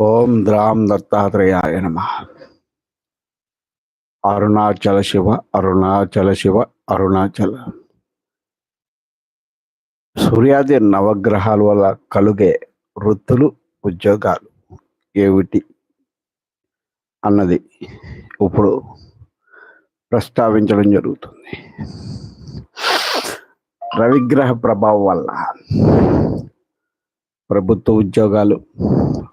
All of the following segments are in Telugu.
ఓం ద్రాం దత్తాత్రేయాయ నమ. అరుణాచల శివ అరుణాచల శివ అరుణాచల. సూర్యాది నవగ్రహాల వల్ల కలుగే వృత్తులు ఉద్యోగాలు ఏమిటి? అన్నది ఇప్పుడు ప్రస్తావించడం జరుగుతుంది. రవిగ్రహ ప్రభావం వల్ల ప్రభుత్వ ఉద్యోగాలు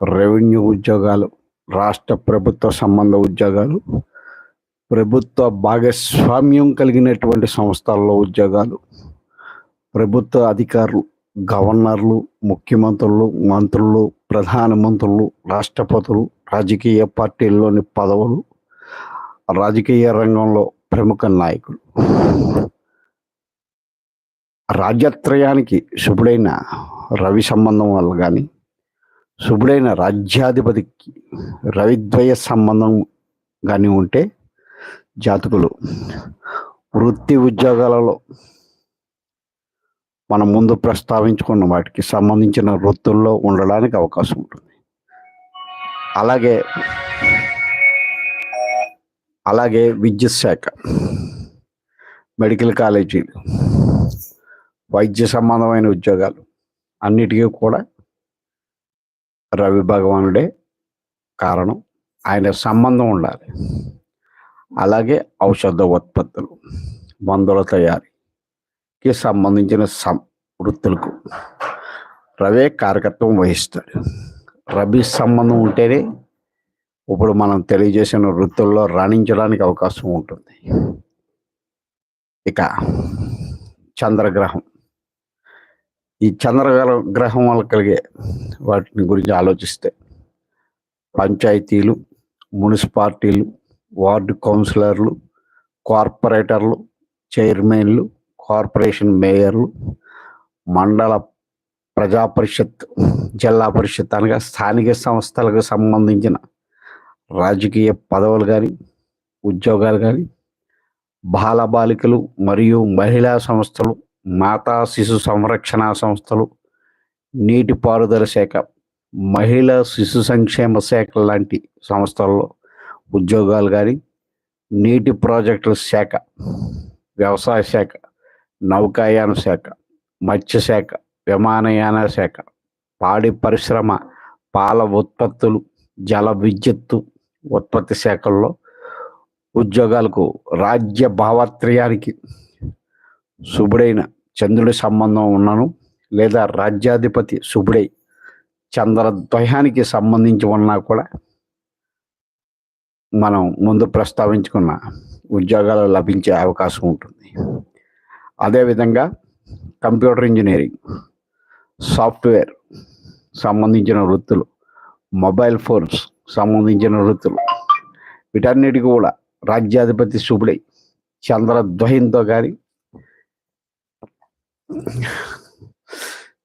రెవెన్యూ ఉద్యోగాలు రాష్ట్ర ప్రభుత్వ సంబంధ ఉద్యోగాలు ప్రభుత్వ భాగస్వామ్యం కలిగినటువంటి సంస్థల్లో ఉద్యోగాలు ప్రభుత్వ అధికారులు గవర్నర్లు ముఖ్యమంత్రులు మంత్రులు ప్రధానమంత్రులు రాష్ట్రపతులు రాజకీయ పార్టీల్లోని పదవులు రాజకీయ రంగంలో ప్రముఖ నాయకులు. రాజ్యత్రయానికి శుభుడైన రవి సంబంధం వల్ల కానీ శుభుడైన రాజ్యాధిపతికి రవిద్వయ సంబంధం కానీ ఉంటే జాతకులు వృత్తి ఉద్యోగాలలో మనం ముందు ప్రస్తావించుకున్న వాటికి సంబంధించిన వృత్తుల్లో ఉండడానికి అవకాశం ఉంటుంది. అలాగే అలాగే విద్యుత్ శాఖ మెడికల్ కాలేజీలు వైద్య సంబంధమైన ఉద్యోగాలు అన్నిటికీ కూడా రవి భగవానుడే కారణం. ఆయన సంబంధం ఉండాలి. అలాగే ఔషధ ఉత్పత్తులు మందుల తయారీకి సంబంధించిన సం వృత్తులకు రవే కారకత్వం వహిస్తాడు. రవి సంబంధం ఉంటేనే ఇప్పుడు మనం తెలియజేసిన వృత్తుల్లో రాణించడానికి అవకాశం ఉంటుంది. ఇక చంద్రగ్రహం. ఈ చంద్రగ్రహం గ్రహం వల్ల కలిగే వాటిని గురించి ఆలోచిస్తే పంచాయతీలు మున్సిపాలిటీలు వార్డు కౌన్సిలర్లు కార్పొరేటర్లు చైర్మన్లు కార్పొరేషన్ మేయర్లు మండల ప్రజా పరిషత్ జిల్లా పరిషత్ అనగా స్థానిక సంస్థలకు సంబంధించిన రాజకీయ పదవులు కానీ ఉద్యోగాలు కానీ బాలబాలికలు మరియు మహిళా సంస్థలు మాతా శిశు సంరక్షణ సంస్థలు నీటిపారుదల శాఖ మహిళా శిశు సంక్షేమ శాఖ లాంటి సంస్థల్లో ఉద్యోగాలు కానీ నీటి ప్రాజెక్టుల శాఖ వ్యవసాయ శాఖ నౌకాయాన శాఖ మత్స్యశాఖ విమానయాన శాఖ పాడి పరిశ్రమ పాల ఉత్పత్తులు జల విద్యుత్తు ఉత్పత్తి శాఖల్లో ఉద్యోగాలకు రాజ్య భావత్రయానికి శుభుడైన చంద్రుడి సంబంధం ఉన్నను లేదా రాజ్యాధిపతి శుభుడై చంద్రద్వయానికి సంబంధించి ఉన్నా కూడా మనం ముందు ప్రస్తావించుకున్న ఉద్యోగాలు లభించే అవకాశం ఉంటుంది. అదేవిధంగా కంప్యూటర్ ఇంజనీరింగ్ సాఫ్ట్వేర్ సంబంధించిన వృత్తులు మొబైల్ ఫోన్స్ సంబంధించిన వృత్తులు వీటన్నిటికీ కూడా రాజ్యాధిపతి శుభుడై చంద్రద్వయంతో కానీ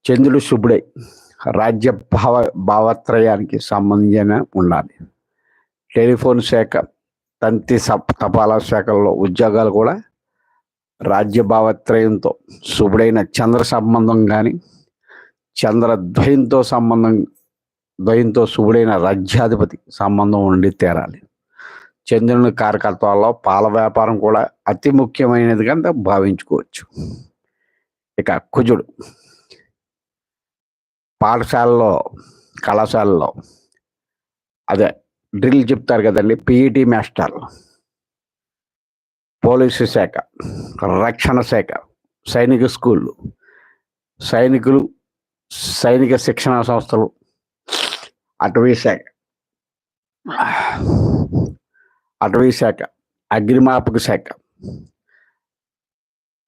చంద్రుడు శుభుడై రాజ్య భావ భావత్రయానికి సంబంధించిన ఉండాలి. టెలిఫోన్ శాఖ తంతి సప్ తపాలా శాఖల్లో ఉద్యోగాలు కూడా రాజ్య భావత్రయంతో శుభుడైన చంద్ర సంబంధం కానీ చంద్రద్వయంతో సంబంధం ద్వయంతో శుభుడైన రాజ్యాధిపతి సంబంధం ఉండి తేరాలి. చంద్రుని కారకత్వాల్లో పాల వ్యాపారం కూడా అతి ముఖ్యమైనది కనుక భావించుకోవచ్చు. ఇక కుజుడు. పాఠశాలలో కళాశాలలో అదే డ్రిల్ చెప్తారు కదండి పిఈటి మాస్టర్. పోలీసు శాఖ రక్షణ శాఖ సైనిక స్కూళ్ళు. సైనికులు సైనిక శిక్షణ సంస్థలు అటవీ శాఖ. అటవీ శాఖ అగ్నిమాపక శాఖ.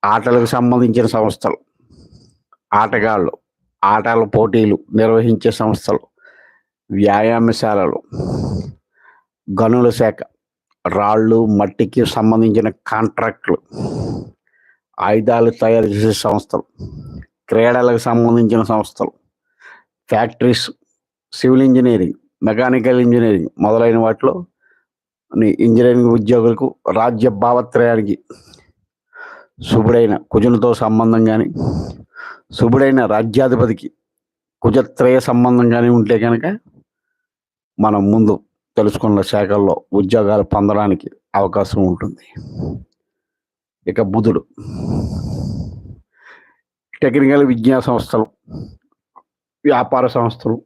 ఆటలకు సంబంధించిన సంస్థలు ఆటగాళ్ళు ఆటల పోటీలు నిర్వహించే సంస్థలు వ్యాయామశాలలు గనుల శాఖ రాళ్ళు మట్టికి సంబంధించిన కాంట్రాక్టులు ఆయుధాలు తయారు చేసే సంస్థలు క్రీడలకు సంబంధించిన సంస్థలు factories civil engineering mechanical engineering మొదలైన వాటిలో ఇంజనీరింగ్ ఉద్యోగులకు రాజ్య భావత్రయానికి శుభుడైన కుజునితో సంబంధం కానీ శుభుడైన రాజ్యాధిపతికి కుజత్రయ సంబంధం కానీ ఉంటే కనుక మనం ముందు తెలుసుకున్న శాఖల్లో ఉద్యోగాలు పొందడానికి అవకాశం ఉంటుంది. ఇక బుధుడు. టెక్నికల్ విద్యా సంస్థలు వ్యాపార సంస్థలు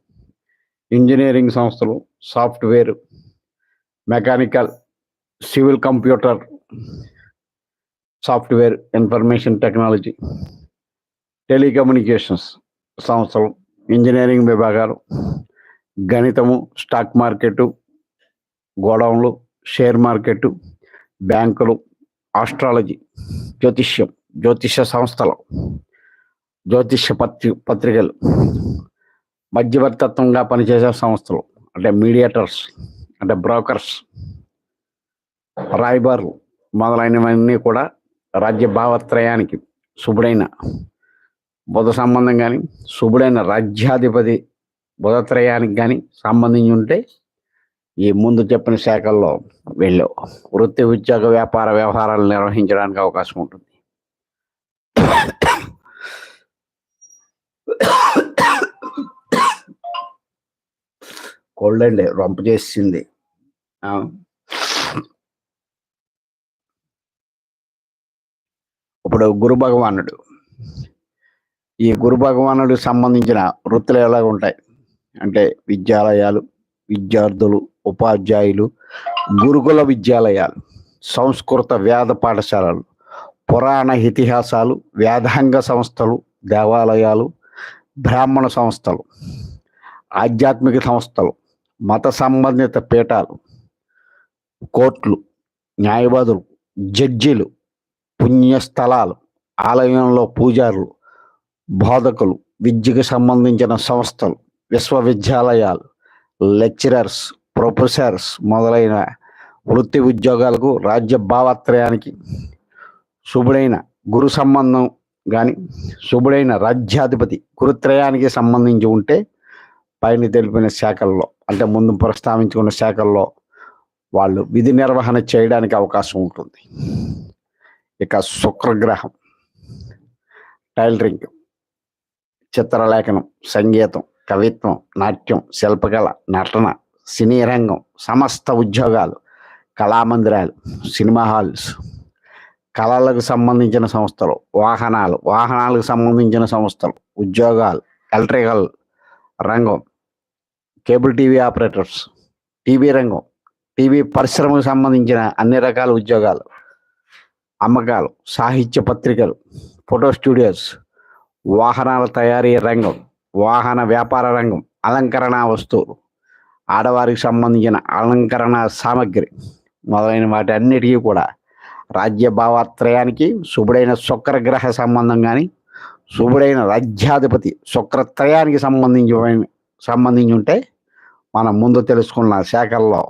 ఇంజనీరింగ్ సంస్థలు software mechanical civil computer software information technology telecommunications సంస్థలు ఇంజనీరింగ్ విభాగాలు గణితము స్టాక్ మార్కెట్ గోడౌన్లు షేర్ మార్కెట్ బ్యాంకులు ఆస్ట్రాలజీ జ్యోతిష్యం జ్యోతిష్య సంస్థలు జ్యోతిష్య పత్రి పత్రికలు మధ్యవర్తత్వంగా పనిచేసే సంస్థలు అంటే మీడియేటర్స్ అంటే బ్రోకర్స్ రాయబార్లు మొదలైనవన్నీ కూడా రాజ్య భావత్రయానికి శుభుడైన బుధ సంబంధం కానీ శుభుడైన రాజ్యాధిపతి బుధత్రయానికి కానీ సంబంధించి ఉంటే ఈ ముందు చెప్పిన శాఖల్లో వెళ్ళావు వృత్తి ఉద్యోగ వ్యాపార వ్యవహారాలు నిర్వహించడానికి అవకాశం ఉంటుంది. కోల్డ్ అండి రొంప చేసింది. ఇప్పుడు గురు భగవానుడు. ఈ గురు భగవానుడికి సంబంధించిన వృత్తులు ఎలాగ ఉంటాయి? అంటే విద్యాలయాలు విద్యార్థులు ఉపాధ్యాయులు గురుకుల విద్యాలయాలు సంస్కృత వేద పాఠశాలలు పురాణ ఇతిహాసాలు వేదాంగ సంస్థలు దేవాలయాలు బ్రాహ్మణ సంస్థలు ఆధ్యాత్మిక సంస్థలు మత సంబంధిత పీఠాలు కోర్టులు న్యాయవాదులు జడ్జీలు పుణ్యస్థలాలు ఆలయంలో పూజారులు బోధకులు విద్యకు సంబంధించిన సంస్థలు విశ్వవిద్యాలయాలు లెక్చరర్స్ ప్రొఫెసర్స్ మొదలైన వృత్తి ఉద్యోగాలకు రాజ్య భావత్రయానికి శుభుడైన గురు సంబంధం కానీ శుభుడైన రాజ్యాధిపతి గురుత్రయానికి సంబంధించి ఉంటే పైన తెలిపిన శాఖల్లో అంటే ముందు ప్రస్తావించుకున్న శాఖల్లో వాళ్ళు విధి నిర్వహణ చేయడానికి అవకాశం ఉంటుంది. ఇక శుక్రగ్రహం. టైలరింగ్ చిత్రలేఖనం సంగీతం కవిత్వం నాట్యం శిల్పకళ నటన సినీ రంగం సమస్త ఉద్యోగాలు కళామందిరాలు సినిమా హాల్స్. కళలకు సంబంధించిన సంస్థలు వాహనాలు వాహనాలకు సంబంధించిన సంస్థలు ఉద్యోగాలు ఎలక్ట్రికల్ రంగం కేబుల్ టీవీ ఆపరేటర్స్ టీవీ రంగం టీవీ పరిశ్రమకు సంబంధించిన అన్ని రకాల ఉద్యోగాలు. అమ్మకాలు సాహిత్య పత్రికలు ఫోటో స్టూడియోస్ వాహనాల తయారీ రంగం వాహన వ్యాపార రంగం అలంకరణ వస్తువులు ఆడవారికి సంబంధించిన అలంకరణ సామగ్రి మొదలైన వాటి అన్నిటికీ కూడా రాజ్య భావత్రయానికి శుభుడైన శుక్రగ్రహ సంబంధం కానీ శుభుడైన రాజ్యాధిపతి శుక్రత్రయానికి సంబంధించి సంబంధించి ఉంటే మనం ముందు తెలుసుకున్న శాఖల్లో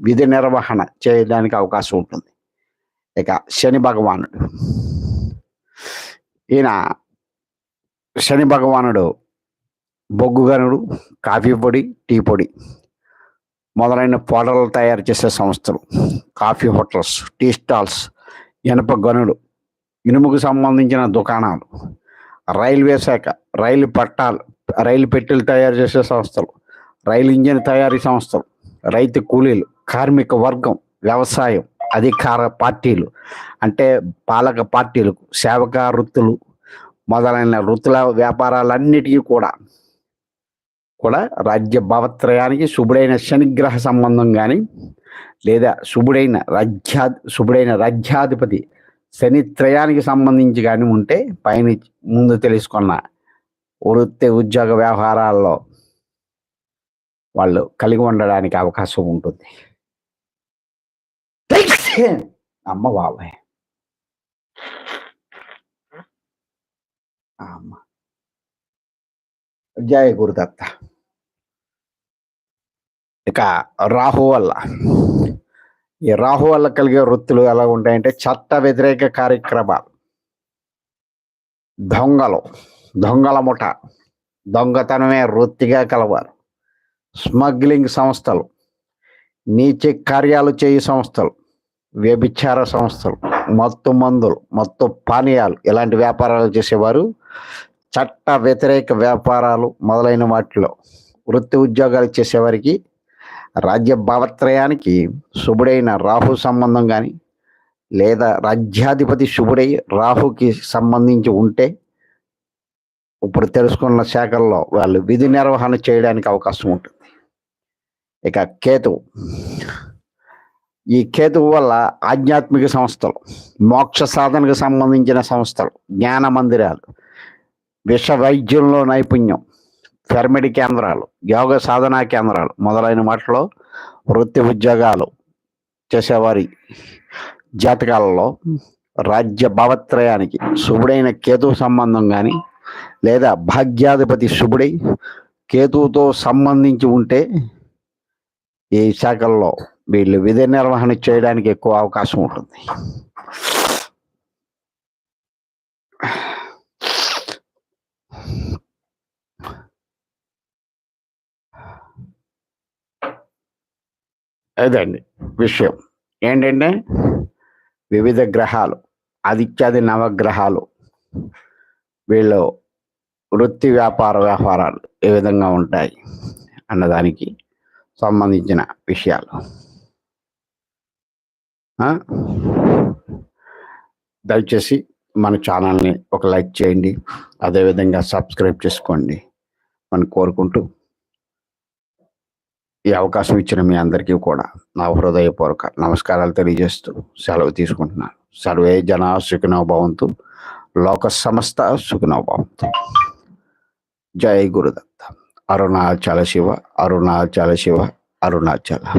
విధి నిర్వహణ చేయడానికి అవకాశం ఉంటుంది. ఇక శని భగవానుడు ఈయన శని భగవానుడు బొగ్గుగనుడు కాఫీ పొడి టీ పొడి మొదలైన పౌడర్లు తయారు చేసే సంస్థలు కాఫీ హోటల్స్ టీ స్టాల్స్ ఇనప గనులు ఇనుముకు సంబంధించిన దుకాణాలు రైల్వే శాఖ రైలు పట్టాలు రైలు పెట్టెలు తయారు చేసే సంస్థలు రైలు ఇంజిన్ తయారీ సంస్థలు రైతు కూలీలు కార్మిక వర్గం వ్యవసాయం అధికార పార్టీలు. అంటే పాలక పార్టీలు సేవక వృత్తులు మొదలైన వృత్తుల వ్యాపారాలన్నిటికీ కూడా కూడా రాజ్య భావత్రయానికి శుభుడైన శనిగ్రహ సంబంధం కానీ లేదా శుభుడైన రాజ్యా శుభుడైన రాజ్యాధిపతి శనిత్రయానికి సంబంధించి కానీ ఉంటే పైన ముందు తెలుసుకున్న వృత్తి ఉద్యోగ వ్యవహారాల్లో వాళ్ళు కలిగి ఉండడానికి అవకాశం ఉంటుంది. అమ్మ బాబాయ్ అమ్మ జయ గురుదత్త ఇక రాహు వల్ల ఈ రాహు వల్ల కలిగే వృత్తులు ఎలా ఉంటాయంటే చట్ట వ్యతిరేక కార్యక్రమాలు. దొంగలు. దొంగల ముఠ. దొంగతనమే వృత్తిగా కలవారు. స్మగ్లింగ్ సంస్థలు. నీచ కార్యాలు చేయు సంస్థలు. వ్యభిచార సంస్థలు మత్తు మందులు మత్తు పానీయాలు ఇలాంటి వ్యాపారాలు చేసేవారు. చట్ట వ్యతిరేక వ్యాపారాలు మొదలైన వాటిలో వృత్తి ఉద్యోగాలు చేసేవారికి రాజ్య భావత్రయానికి శుభుడైన రాహు సంబంధం కానీ లేదా రాజ్యాధిపతి శుభుడై రాహుకి సంబంధించి ఉంటే ఇప్పుడు తెలుసుకున్న శాఖల్లో వాళ్ళు విధి నిర్వహణ చేయడానికి అవకాశం ఉంటుంది. ఇక కేతువు. ఈ కేతువు వల్ల ఆధ్యాత్మిక సంస్థలు మోక్ష సాధనకు సంబంధించిన సంస్థలు జ్ఞాన మందిరాలు విష వైద్యంలో నైపుణ్యం ఫెర్మిడి కేంద్రాలు యోగ సాధనా కేంద్రాలు మొదలైన వాటిలో వృత్తి ఉద్యోగాలు చేసేవారి జాతకాలలో రాజ్య భావత్రయానికి శుభుడైన కేతు సంబంధం కానీ లేదా భాగ్యాధిపతి శుభుడై కేతువుతో సంబంధించి ఉంటే ఈ శాఖల్లో వీళ్ళు విధి నిర్వహణ చేయడానికి ఎక్కువ అవకాశం ఉంటుంది. అదండి విషయం. ఏంటంటే వివిధ గ్రహాలు ఆదిత్యాది నవగ్రహాలు వీళ్ళు వృత్తి వ్యాపార వ్యవహారాలు ఏ విధంగా ఉంటాయి అన్నదానికి సంబంధించిన విషయాలు. దయచేసి మన ఛానల్ని ఒక లైక్ చేయండి. అదేవిధంగా సబ్స్క్రైబ్ చేసుకోండి. మనం కోరుకుంటూ ఈ అవకాశం ఇచ్చిన మీ అందరికీ కూడా నా హృదయపూర్వక నమస్కారాలు తెలియజేస్తూ సెలవు తీసుకుంటున్నాను. సర్వే జన సుఖినోభవంతు లోక సమస్త సుఖినో భవంతు. జై గురుదత్త. అరుణాచల శివ అరుణాచల శివ అరుణాచల.